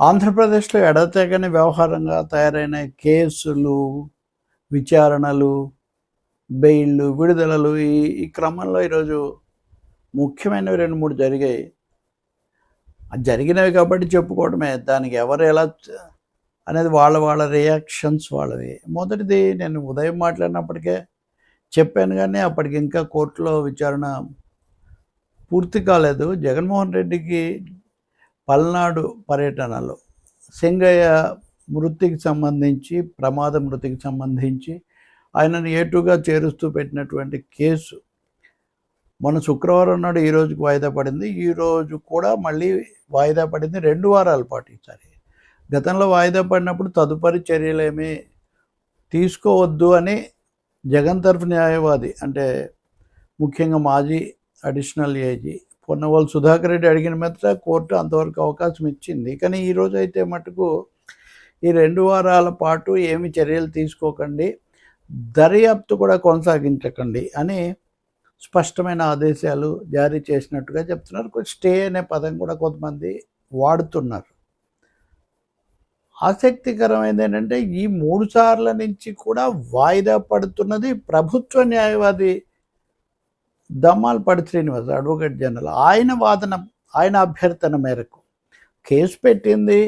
ఆంధ్రప్రదేశ్లో ఎడతెగని వ్యవహారంగా తయారైన కేసులు విచారణలు బెయిళ్ళు విడుదలలు ఈ ఈ క్రమంలో ఈరోజు ముఖ్యమైనవి రెండు మూడు జరిగాయి. జరిగినవి కాబట్టి చెప్పుకోవడమే దానికి ఎవరు ఎలా అనేది వాళ్ళ వాళ్ళ రియాక్షన్స్ వాళ్ళవి. మొదటిది నేను ఉదయం మాట్లాడినప్పటికే చెప్పాను కానీ అప్పటికి ఇంకా కోర్టులో విచారణ పూర్తి కాలేదు. జగన్మోహన్ రెడ్డికి పల్నాడు పర్యటనలో సింగయ్య మృతికి సంబంధించి ప్రమాద మృతికి సంబంధించి ఆయనను ఏటుగా చేరుస్తూ పెట్టినటువంటి కేసు. మొన్న శుక్రవారం నాడు ఈ రోజుకి వాయిదా పడింది. ఈ రోజు కూడా మళ్ళీ వాయిదా పడింది. రెండు వారాల పాటు ఈసారి. గతంలో వాయిదా పడినప్పుడు తదుపరి చర్యలేమీ తీసుకోవద్దు అని జగన్ తరఫు న్యాయవాది అంటే ముఖ్యంగా మాజీ అడిషనల్ ఏజీ పొన్నవాళ్ళు సుధాకర్ రెడ్డి అడిగిన మీద కోర్టు అంతవరకు అవకాశం ఇచ్చింది. కానీ ఈరోజు అయితే మటుకు ఈ రెండు వారాల పాటు ఏమి చర్యలు తీసుకోకండి దర్యాప్తు కూడా కొనసాగించకండి అని స్పష్టమైన ఆదేశాలు జారీ చేసినట్టుగా చెప్తున్నారు. కొంచెం స్టే అనే పదం కూడా కొంతమంది వాడుతున్నారు. ఆసక్తికరమైనది ఏంటంటే ఈ మూడు సార్ల నుంచి కూడా వాయిదా పడుతున్నది ప్రభుత్వ న్యాయవాది దమ్మాలపాటి శ్రీనివాస్ అడ్వకేట్ జనరల్ ఆయన వాదన ఆయన అభ్యర్థన మేరకు కేసు పెట్టింది.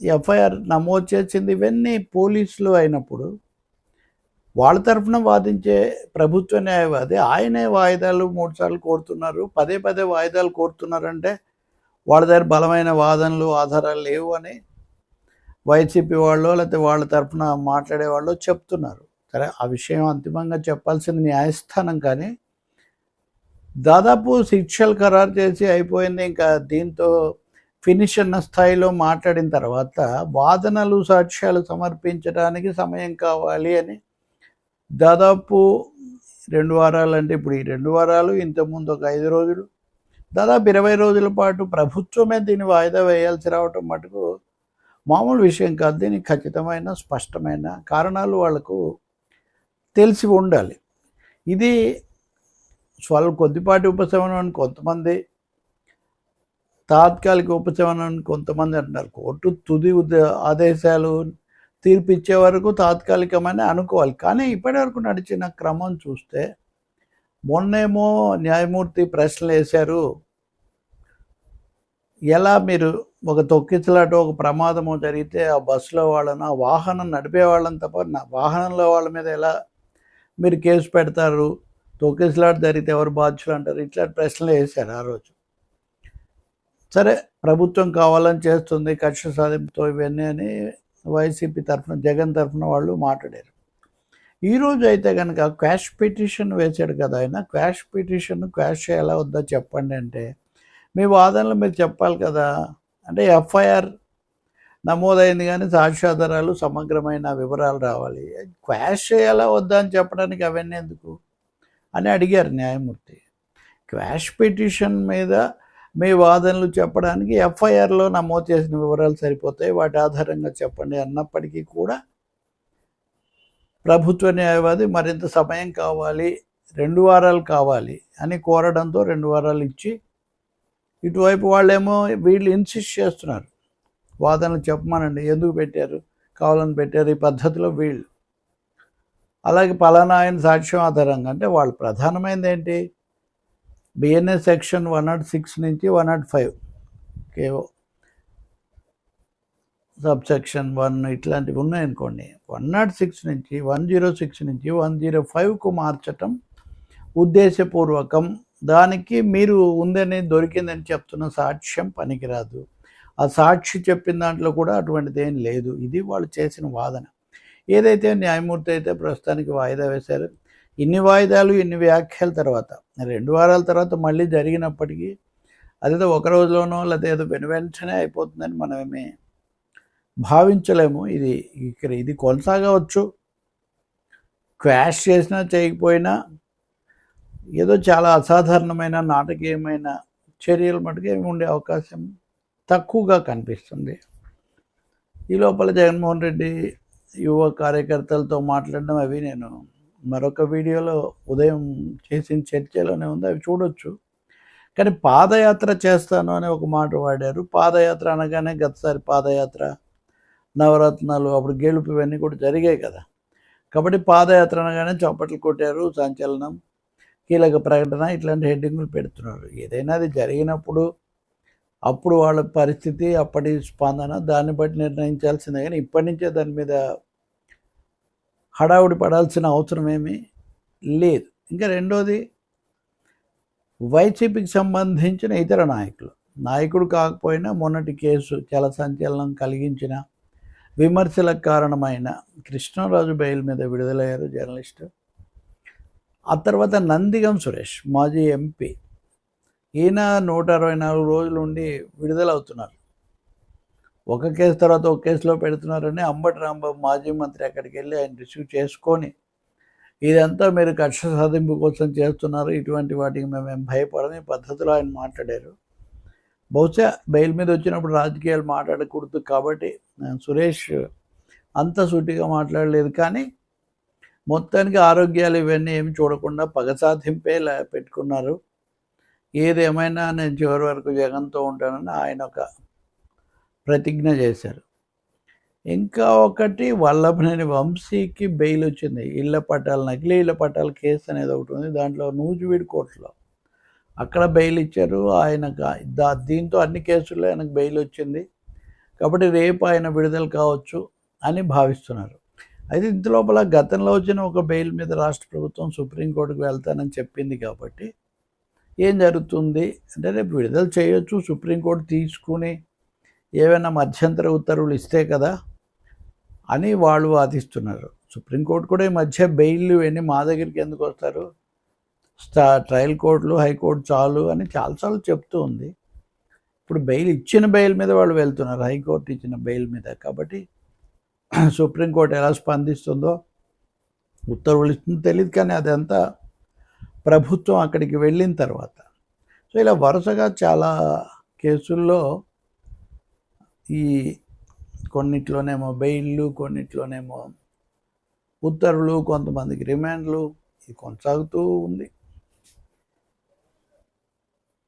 ఎఫ్ఐఆర్ నమోదు చేసింది. ఇవన్నీ పోలీసులు అయినప్పుడు వాళ్ళ తరఫున వాదించే ప్రభుత్వ న్యాయవాది ఆయనే వాయిదాలు మూడుసార్లు కోరుతున్నారు. పదే పదే వాయిదాలు కోరుతున్నారంటే వాళ్ళ దగ్గర బలమైన వాదనలు ఆధారాలు లేవు అని వైసీపీ వాళ్ళు లేకపోతే వాళ్ళ తరఫున మాట్లాడేవాళ్ళు చెప్తున్నారు. సరే ఆ విషయం అంతిమంగా చెప్పాల్సిన న్యాయస్థానం కానీ దాదాపు శిక్షలు ఖరారు చేసి అయిపోయింది. ఇంకా దీంతో ఫినిష్ అన్న స్థాయిలో మాట్లాడిన తర్వాత వాదనలు సాక్ష్యాలు సమర్పించడానికి సమయం కావాలి అని దాదాపు రెండు వారాలు అంటే ఇప్పుడు ఈ రెండు వారాలు ఇంతకుముందు ఒక ఐదు రోజులు దాదాపు ఇరవై రోజుల పాటు ప్రభుత్వమే దీన్ని వాయిదా వేయాల్సి రావటం మటుకు మామూలు విషయం కాదు. దీనికి ఖచ్చితమైన స్పష్టమైన కారణాలు వాళ్ళకు తెలిసి ఉండాలి. ఇది స్వల్ప కొద్దిపాటి ఉపశమనం అని కొంతమంది తాత్కాలిక ఉపశమనం అని కొంతమంది అంటున్నారు. కోర్టు తుది ఆదేశాలు తీర్పు ఇచ్చే వరకు తాత్కాలికమని అనుకోవాలి. కానీ ఇప్పటి వరకు నడిచిన క్రమం చూస్తే మొన్నేమో న్యాయమూర్తి ప్రశ్నలు వేశారు. ఎలా మీరు ఒక తొక్కిసలాట ఒక ప్రమాదము జరిగితే ఆ బస్సులో వాళ్ళను ఆ వాహనం నడిపే వాళ్ళని తప్ప నా వాహనంలో వాళ్ళ మీద ఎలా మీరు కేసు పెడతారు తొక్కిసలాట జరిగితే ఎవరు బాధ్యులు అంటారు ఇట్లాంటి ప్రశ్నలు వేశారు ఆ రోజు. సరే ప్రభుత్వం కావాలని చేస్తుంది కక్ష సాధింపుతో ఇవన్నీ అని వైసీపీ తరఫున జగన్ తరఫున వాళ్ళు మాట్లాడారు. ఈరోజు అయితే కనుక క్వాష్ పిటిషన్ వేశాడు కదా ఆయన. క్వాష్ పిటిషన్ క్వాష్ చేయాలా వద్దా చెప్పండి అంటే మీ వాదనలు మీరు చెప్పాలి కదా. అంటే ఎఫ్ఐఆర్ నమోదైంది కానీ సాక్ష్యాధారాలు సమగ్రమైన వివరాలు రావాలి. క్వాష్ చేయాలా వద్దా అని చెప్పడానికి అవన్నీ ఎందుకు? అని అడిగారు న్యాయమూర్తి. క్వాష్ పిటిషన్ మీద మీ వాదనలు చెప్పడానికి ఎఫ్ఐఆర్లో నమోదు చేసిన వివరాలు సరిపోతాయి. వాటి ఆధారంగా చెప్పండి అన్నప్పటికీ కూడా ప్రభుత్వ న్యాయవాది మరింత సమయం కావాలి రెండు వారాలు కావాలి అని కోరడంతో రెండు వారాలు ఇచ్చి ఇటువైపు వాళ్ళేమో వీళ్ళు ఇన్సిస్ట్ చేస్తున్నారు. వాదనలు చెప్పమానండి. ఎందుకు పెట్టారు? కావాలని పెట్టారు. ఈ పద్ధతిలో వీళ్ళు. అలాగే పలానా ఆయన సాక్ష్యం ఆధారంగా అంటే వాళ్ళు ప్రధానమైనది ఏంటి? BNS section one nought six నుంచి వన్ నాట్ ఫైవ్ కేవో సబ్ సెక్షన్ వన్ ఇట్లాంటివి ఉన్నాయనుకోండి. వన్ నాట్ సిక్స్ నుంచి వన్ జీరో సిక్స్ నుంచి వన్ జీరో ఫైవ్కు మార్చటం ఉద్దేశపూర్వకం. దానికి మీరు ఉందని దొరికిందని చెప్తున్న సాక్ష్యం పనికిరాదు. ఆ సాక్షి చెప్పిన దాంట్లో కూడా అటువంటిది ఏం లేదు. ఇది వాళ్ళు చేసిన వాదన. ఏదైతే న్యాయమూర్తి అయితే ప్రస్తుతానికి వాయిదా వేశారు. ఇన్ని వాయిదాలు ఇన్ని వ్యాఖ్యల తర్వాత రెండు వారాల తర్వాత మళ్ళీ జరిగినప్పటికీ అదేదో ఒక రోజులోనో లేదా ఏదో వెను వెంటనే అయిపోతుందని మనమేమి భావించలేము. ఇది ఇక్కడ ఇది కొనసాగవచ్చు. క్వాష్ చేసినా చేయకపోయినా ఏదో చాలా అసాధారణమైన నాటకీయమైన చర్యలు మటుకు ఏమి ఉండే అవకాశం తక్కువగా కనిపిస్తుంది. ఈ లోపల జగన్మోహన్ రెడ్డి యువ కార్యకర్తలతో మాట్లాడడం అవి నేను మరొక వీడియోలో ఉదయం చేసిన చర్చలోనే ఉంది. అవి చూడొచ్చు. కానీ పాదయాత్ర చేస్తాను అని ఒక మాట వాడారు. పాదయాత్ర అనగానే గతసారి పాదయాత్ర నవరత్నాలు అప్పుడు గెలుపు ఇవన్నీ కూడా జరిగాయి కదా. కాబట్టి పాదయాత్ర అనగానే చప్పట్లు కొట్టారు సంచలనం కీలక ప్రకటన ఇట్లాంటి హెడ్డింగులు పెడుతున్నారు. ఏదైనా అది జరిగినప్పుడు అప్పుడు వాళ్ళ పరిస్థితి అప్పటి స్పందన దాన్ని బట్టి నిర్ణయించాల్సిందే. కానీ ఇప్పటి నుంచే దాని మీద హడావుడి పడాల్సిన అవసరం ఏమీ లేదు. ఇంకా రెండోది వైసీపీకి సంబంధించిన ఇతర నాయకులు. నాయకుడు కాకపోయినా మొన్నటి కేసు చాలా సంచలనం కలిగించిన విమర్శలకు కారణమైన కృష్ణరాజు బెయిల్ మీద విడుదలయ్యారు జర్నలిస్టు. ఆ తర్వాత నందిగం సురేష్ మాజీ ఎంపీ. ఈయన నూట అరవై నాలుగు రోజులు ఉండి విడుదలవుతున్నారు. ఒక కేసు తర్వాత ఒక కేసులో పెడుతున్నారని అంబటి రాంబాబు మాజీ మంత్రి అక్కడికి వెళ్ళి ఆయన రిసీవ్ చేసుకొని ఇదంతా మీరు కక్ష సాధింపు కోసం చేస్తున్నారు. ఇటువంటి వాటికి మేము ఏం భయపడని పద్ధతిలో ఆయన మాట్లాడారు. బహుశా బెయిల్ మీద వచ్చినప్పుడు రాజకీయాలు మాట్లాడకూడదు కాబట్టి నేను సురేష్ అంత సూటిగా మాట్లాడలేదు కానీ మొత్తానికి ఆరోగ్యాలు ఇవన్నీ ఏమి చూడకుండా పగ సాధింపేలా పెట్టుకున్నారు. ఏదేమైనా నేను చివరి వరకు జగన్తో ఉంటానని ఆయన ఒక ప్రతిజ్ఞ చేశారు. ఇంకా ఒకటి వల్లభనేని వంశీకి బెయిల్ వచ్చింది. ఇళ్ళ పట్టాలు నకిలీ ఇళ్ళ పట్టాల కేసు అనేది ఒకటి ఉంది. దాంట్లో నూజివీడు కోర్టులో అక్కడ బెయిల్ ఇచ్చారు. ఆయన దా దీంతో అన్ని కేసుల్లో ఆయనకు బెయిల్ వచ్చింది. కాబట్టి రేపు ఆయన విడుదల కావచ్చు అని భావిస్తున్నారు. అయితే ఇంత లోపల గతంలో వచ్చిన ఒక బెయిల్ మీద రాష్ట్ర ప్రభుత్వం సుప్రీంకోర్టుకు వెళ్తానని చెప్పింది కాబట్టి ఏం జరుగుతుంది అంటే రేపు విడుదల చేయొచ్చు సుప్రీంకోర్టు తీసుకుని ఏవైనా మధ్యంతర ఉత్తర్వులు ఇస్తే కదా అని వాళ్ళు వాదిస్తున్నారు. సుప్రీంకోర్టు కూడా ఈ మధ్య బెయిల్ ఇవన్నీ మా దగ్గరికి ఎందుకు వస్తారు? స్టా ట్రయల్ కోర్టులు హైకోర్టు చాలు అని చాలాసార్లు చెప్తూ ఉంది. ఇప్పుడు బెయిల్ ఇచ్చిన బెయిల్ మీద వాళ్ళు వెళ్తున్నారు హైకోర్టు ఇచ్చిన బెయిల్ మీద. కాబట్టి సుప్రీంకోర్టు ఎలా స్పందిస్తుందో ఉత్తర్వులు ఇస్తుందో తెలియదు కానీ అదంతా ప్రభుత్వం అక్కడికి వెళ్ళిన తర్వాత. సో ఇలా వరుసగా చాలా కేసుల్లో ఈ కొన్నిట్లోనేమో బెయిల్లు కొన్నిట్లోనేమో ఉత్తర్వులు కొంతమందికి రిమాండ్లు ఇది కొనసాగుతూ ఉంది.